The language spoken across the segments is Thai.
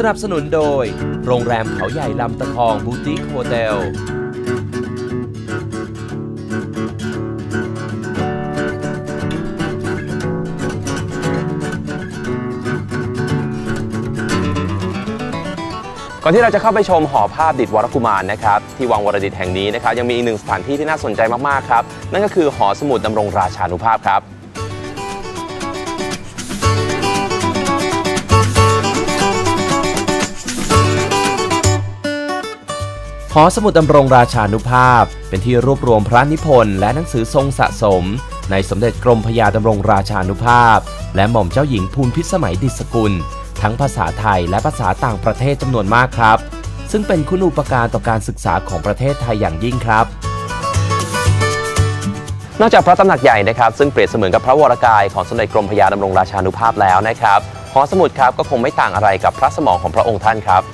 สนับสนุนโดย โรงแรมเขาใหญ่ลำตะคองบูติกโฮเทล ก่อนที่เราจะเข้าไปชมหอภาพดิษฐ์วรกุมารนะครับที่วังวรดิตแห่งนี้นะครับยังมีอีกหนึ่งสถานที่ที่น่าสนใจมากๆครับนั่นก็คือหอสมุดดำรงราชานุภาพครับ อสมุดดำรงราชานุภาพ เป็นที่รวบรวมพระนิพนธ์และหนังสือทรงสะสม ในสมเด็จกรมพยาดำรงราชานุภาพ และหม่อมเจ้าหญิงภูลพิสมัยดิษกุล ทั้งภาษาไทยและภาษาต่างประเทศจำนวนมากครับ ซึ่งเป็นคุณูปการต่อการศึกษาของประเทศไทยอย่างยิ่งครับนอกจากพระตำหนักใหญ่นะครับซึ่งเปรียบเสมือนกับพระวรกายของสมเด็จกรมพระยาดำรงราชานุภาพแล้วนะครับหอสมุดครับก็คงไม่ต่างอะไรกับพระสมองของพระองค์ท่านครับ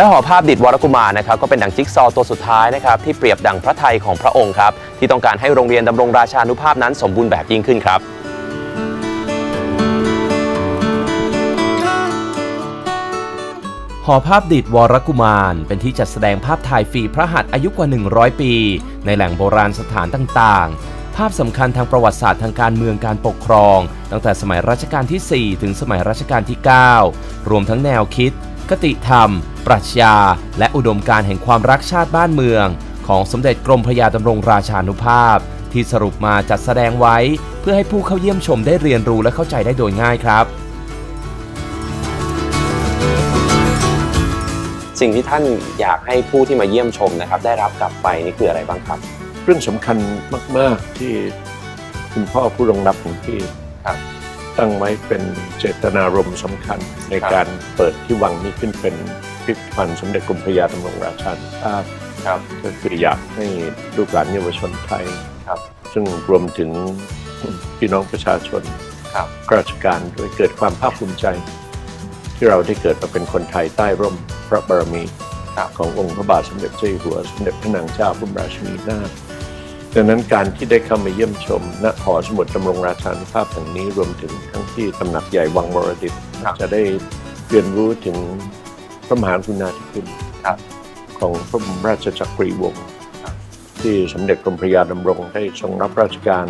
และหอภาพดิษฐ์วรกุมารนะครับก็เป็นดั่งจิ๊กซอว์ตัวสุดท้ายนะครับที่เปรียบดั่งพระไทยของพระองค์ครับที่ต้องการให้โรงเรียนดำรงราชานุภาพนั้นสมบูรณ์แบบยิ่งขึ้นครับ หอภาพดิษฐ์วรกุมาร เป็นที่จัดแสดงภาพถ่ายฝีพระหัตถ์อายุกว่า 100 ปี ในแหล่งโบราณสถานต่างๆ ภาพสำคัญทางประวัติศาสตร์ทางการเมืองการปกครอง ตั้งแต่สมัยรัชกาลที่ 4 ถึงสมัยรัชกาลที่ 9 รวมทั้งแนวคิด คติธรรม ปรัชญา และอุดมการณ์แห่งความรักชาติบ้านเมือง ของสมเด็จกรมพระยาดำรงราชานุภาพ ที่สรุปมาจัดแสดงไว้ เพื่อให้ผู้เข้าเยี่ยมชมได้เรียนรู้และเข้าใจได้โดยง่ายครับ สิ่งที่ท่านอยากให้ผู้ที่มาเยี่ยมชมนะครับ ได้รับกลับไปนี่คืออะไรบ้างครับ เรื่องสำคัญมาก ๆ ที่คุณพ่อผู้รองรับของพี่ครับ ตั้งไว้เป็นเจตนารมณ์สำคัญ ในครับการเปิดที่วังนี้ขึ้นเป็นพิพิธภัณฑ์สมเด็จกรมพระยาดำรงราชานุภาพครับก็คืออยากให้ลูกหลานเยาวชนไทยครับ ซึ่งรวมถึงพี่น้องประชาชนครับข้าราชการด้วยเกิดความภาคภูมิใจ ที่เราได้เกิดมาเป็นคนไทยใต้ร่มพระบารมีครับขององค์พระบาทสมเด็จเจ้าอยู่หัวสมเด็จพระนางเจ้าพระบรมราชินีนาถ ดังนั้นการที่ได้เข้ามาเยี่ยมชมณหอสมุดดำรงราชานุภาพแห่งนี้รวมถึงทั้งที่ตำหนักใหญ่วังวรดิตครับจะได้เรียนรู้ถึงพระมหากรุณาธิคุณครับ ของพระบรมราชจักรีวงศ์ครับ ที่สมเด็จกรมพระยาดำรงได้ทรงรับราชการ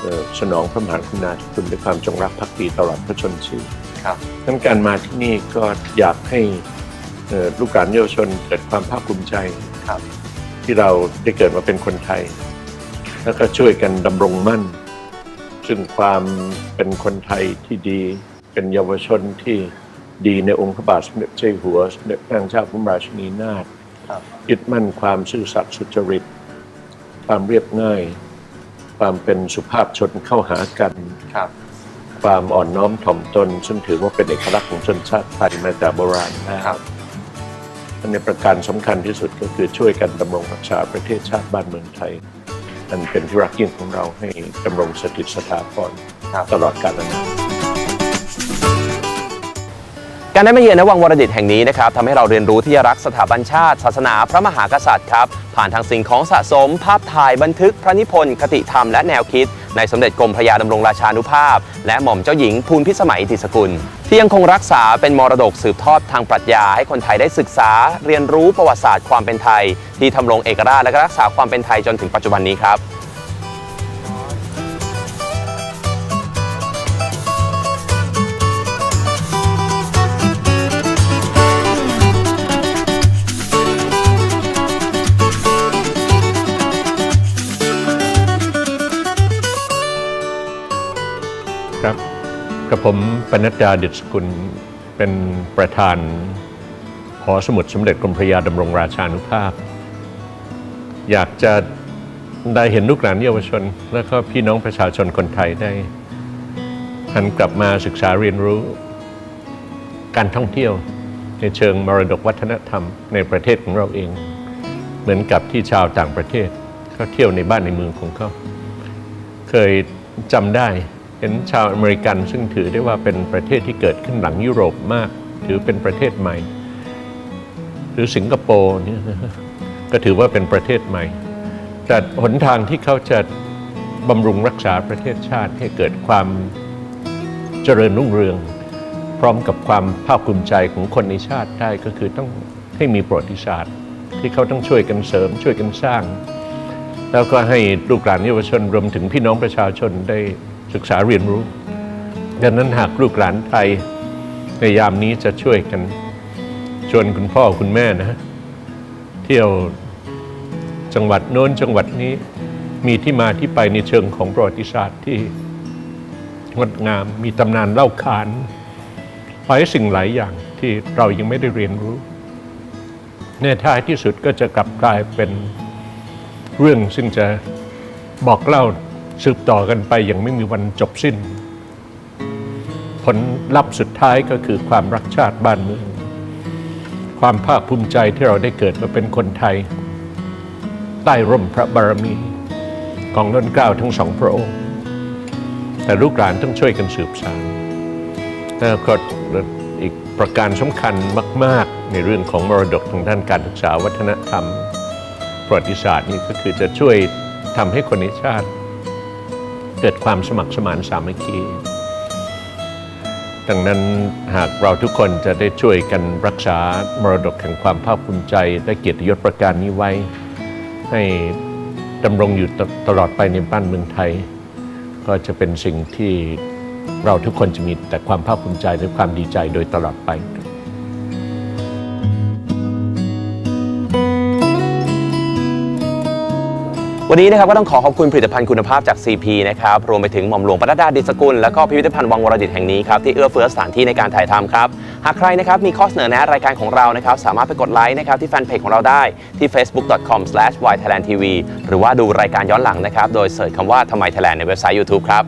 เอ่อสนองพระมหากรุณาธิคุณด้วยความจงรักภักดีตลอดพระชนชีพ ครับทั้งการมาที่นี่ก็อยากให้เอ่อลูกหลานเยาวชนเกิดความภาคภูมิใจครับ ที่เราได้เกิดมาเป็นคนไทย แล้วก็ช่วยกันดำรงมั่น ซึ่งความเป็นคนไทยที่ดี เป็นเยาวชนที่ดีในองค์พระบาทสมเด็จเจ้าอยู่หัวสมเด็จพระนางเจ้าพระบรมราชินีนาถครับยึดมั่นความซื่อสัตย์สุจริต ความเรียบง่าย ความเป็นสุภาพชนเข้าหากันครับความอ่อนน้อมถ่อมตน ซึ่งถือว่าเป็นเอกลักษณ์ของชนชาติไทยมาแต่โบราณแล้วครับ อันในประการสำคัญที่สุดก็คือช่วยกันดำรงรักษาประเทศชาติบ้านเมืองไทย อันเป็นที่รักยิ่งของเราให้ดำรงสถิตสถาพรตลอดกาลนานการได้มาเยือนณวังวรดิตแห่งนี้นะครับทำให้เราเรียนรู้ที่จะรักสถาบันชาติ ศาสนาพระมหากษัตริย์ครับ ผ่านทางสิ่งของสะสม ภาพถ่ายบันทึกพระนิพนธ์คติธรรมและแนวคิด ในสมเด็จกรมพระยาดำรงราชานุภาพ และหม่อมเจ้าหญิงภูลพิสมัยติสกุล ที่ยังคงรักษาเป็นมรดกสืบทอดทางปรัชญาให้คนไทยได้ศึกษา เรียนรู้ประวัติศาสตร์ความเป็นไทย ที่ทำรงเอกราชและรักษาความเป็นไทยจนถึงปัจจุบันนี้ครับ ครับกับผมปนัดดาดชสกุลเป็นประธานหอสมุดสมเด็จกรมพระยาดำรงราชานุภาพ อยากจะได้เห็นลูกหลานเยาวชน และก็พี่น้องประชาชนคนไทยได้หันกลับมาศึกษาเรียนรู้ การท่องเที่ยวในเชิงมรดกวัฒนธรรมในประเทศของเราเอง เหมือนกับที่ชาวต่างประเทศเขาเที่ยวในบ้านในเมืองของเขาเคยจำได้ ห็นชาวอเมริกันซึ่งถือได้ว่าเป็นประเทศที่เกิดขึ้นหลังยุโรปมาก ถือเป็นประเทศใหม่ หรือสิงคโปร์เนี่ยนะฮะก็ถือว่าเป็นประเทศใหม่ แต่หนทางที่เขาจะบำรุงรักษาประเทศชาติให้เกิดความเจริญรุ่งเรือง พร้อมกับความภาคภูมิใจของคนในชาติได้ก็คือต้องให้มีประวัติศาสตร์ ที่เขาต้องช่วยกันเสริมช่วยกันสร้าง แล้วก็ให้ลูกหลานเยาวชนรวมถึงพี่น้องประชาชนได้ ศึกษาเรียนรู้ดังนั้นหากลูกหลานไทยในยามนี้จะช่วยกันชวนคุณพ่อคุณแม่นะฮะเที่ยวจังหวัดโน้นจังหวัดนี้มีที่มาที่ไปในเชิงของประวัติศาสตร์ที่งดงามมีตำนานเล่าขานหลายสิ่งหลายอย่างที่เรายังไม่ได้เรียนรู้ในท้ายที่สุดก็จะกลับกลายเป็นเรื่องซึ่งจะบอกเล่า สืบต่อกันไปอย่างไม่มีวันจบสิ้น ผลลัพธ์สุดท้ายก็คือความรักชาติบ้านเมือง ความภาคภูมิใจที่เราได้เกิดมาเป็นคนไทย ใต้ร่มพระบารมีของล้นเกล้าทั้งสองพระองค์ แต่ลูกหลานต้องช่วยกันสืบสานแล้วก็อีกประการสำคัญมาก ๆ ในเรื่องของมรดกทางด้านการศึกษาวัฒนธรรมประวัติศาสตร์นี่ก็คือจะช่วยทำให้คนในชาติ เกิดความสมัครสมานสามัคคี ดังนั้นหากเราทุกคนจะได้ช่วยกันรักษามรดกแห่งความภาคภูมิใจและเกียรติยศประการนี้ไว้ ให้ดำรงอยู่ตตลอดไปในบ้านเมืองไทย ก็จะเป็นสิ่งที่เราทุกคนจะมีแต่ความภาคภูมิใจและความดีใจโดยตลอดไป วันนี้นะครับก็ต้องขอขอบคุณผลิตภัณฑ์คุณภาพจาก CP นะครับรวมไปถึงหม่อมหลวงปนัดดาดิษกุลและก็พิพิธภัณฑ์วังวรดิตแห่งนี้ครับที่เอื้อเฟื้อสถานที่ในการถ่ายทำครับหากใครนะครับมีข้อเสนอแนะรายการของเรานะครับสามารถไปกดไลค์นะครับที่แฟนเพจของเราได้ที่ facebook.com/ythailandtv หรือว่าดูรายการย้อนหลังนะครับโดยเสิร์ชคำว่าทำไมไทยแลนด์ในเว็บไซต์ YouTube ครับ